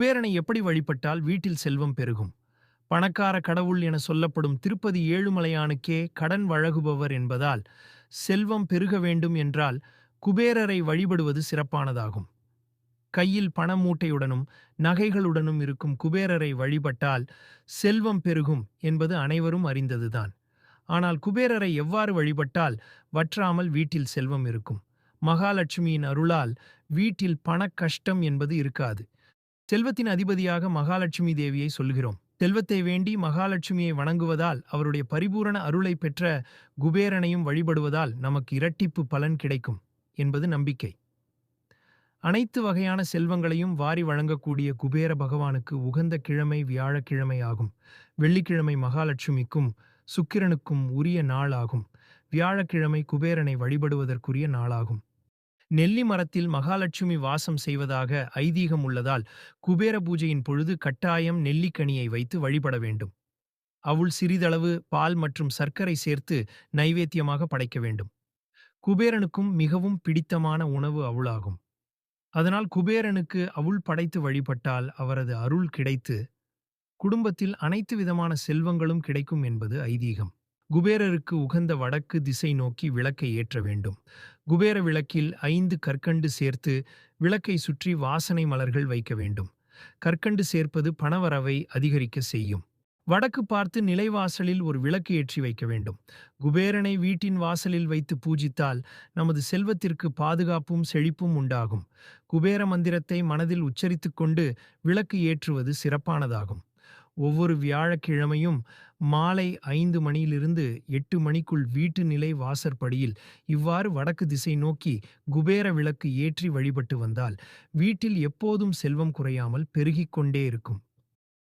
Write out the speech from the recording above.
குபேரனை எப்படி வழிபட்டால் வீட்டில் செல்வம் பெருகும்? பணக்கார கடவுள் என சொல்லப்படும் திருப்பதி ஏழுமலையானுக்கே கடன் வழங்குபவர் என்பதால் செல்வம் பெருக வேண்டும் என்றால் குபேரரை வழிபடுவது சிறப்பானதாகும். கையில் பணமூட்டையுடனும் நகைகளுடனும் இருக்கும் குபேரரை வழிபட்டால் செல்வம் பெருகும் என்பது அனைவரும் அறிந்ததுதான். ஆனால் குபேரரை எவ்வாறு வழிபட்டால் வற்றாமல் வீட்டில் செல்வம் இருக்கும்? மகாலட்சுமியின் அருளால் வீட்டில் பணக்கஷ்டம் கஷ்டம் என்பது இருக்காது. செல்வத்தின் அதிபதியாக மகாலட்சுமி தேவியை சொல்கிறோம் செல்வத்தை வேண்டி மகாலட்சுமியை வணங்குவதால் அவருடைய பரிபூரண அருளை பெற்ற குபேரனையும் வழிபடுவதால் நமக்கு இரட்டிப்பு பலன் கிடைக்கும் என்பது நம்பிக்கை. அனைத்து வகையான செல்வங்களையும் வாரி வழங்கக்கூடிய குபேர பகவானுக்கு உகந்த கிழமை வியாழக்கிழமை ஆகும். வெள்ளிக்கிழமை மகாலட்சுமிக்கும் சுக்கிரனுக்கும் உரிய நாள் ஆகும் வியாழக்கிழமை குபேரனை வழிபடுவதற்குரிய நாளாகும். நெல்லி மரத்தில் மகாலட்சுமி வாசம் செய்வதாக ஐதீகம் உள்ளதால் குபேர பூஜையின் பொழுது கட்டாயம் நெல்லிக்கனியை வைத்து வழிபட வேண்டும். அவுள் சிறிதளவு பால் மற்றும் சர்க்கரை சேர்த்து நைவேத்தியமாக படைக்க வேண்டும். குபேரனுக்கும் மிகவும் பிடித்தமான உணவு அவுளாகும். அதனால் குபேரனுக்கு அவுள் படைத்து வழிபட்டால் அவரது அருள் கிடைத்து குடும்பத்தில் அனைத்து விதமான செல்வங்களும் கிடைக்கும் என்பது ஐதீகம். குபேரருக்கு உகந்த வடக்கு திசை நோக்கி விளக்கை ஏற்ற வேண்டும். குபேர விளக்கில் ஐந்து கற்கண்டு சேர்த்து விளக்கை சுற்றி வாசனை மலர்கள் வைக்க வேண்டும். கற்கண்டு சேர்ப்பது பணவரவை அதிகரிக்க செய்யும். வடக்கு பார்த்து நிலைவாசலில் ஒரு விளக்கு ஏற்றி வைக்க வேண்டும். குபேரனை வீட்டின் வாசலில் வைத்து பூஜித்தால் நமது செல்வத்திற்கு பாதுகாப்பும் செழிப்பும் உண்டாகும். குபேர மந்திரத்தை மனதில் உச்சரித்துக் கொண்டு விளக்கு ஏற்றுவது சிறப்பானதாகும். ஒவ்வொரு வியாழக்கிழமையும் மாலை ஐந்து மணியிலிருந்து எட்டு மணிக்குள் வீட்டு நிலை வாசற்படியில் இவ்வாறு வடக்கு திசை நோக்கி குபேர விளக்கு ஏற்றி வழிபட்டு வந்தால் வீட்டில் எப்போதும் செல்வம் குறையாமல் பெருகிக் கொண்டே இருக்கும்.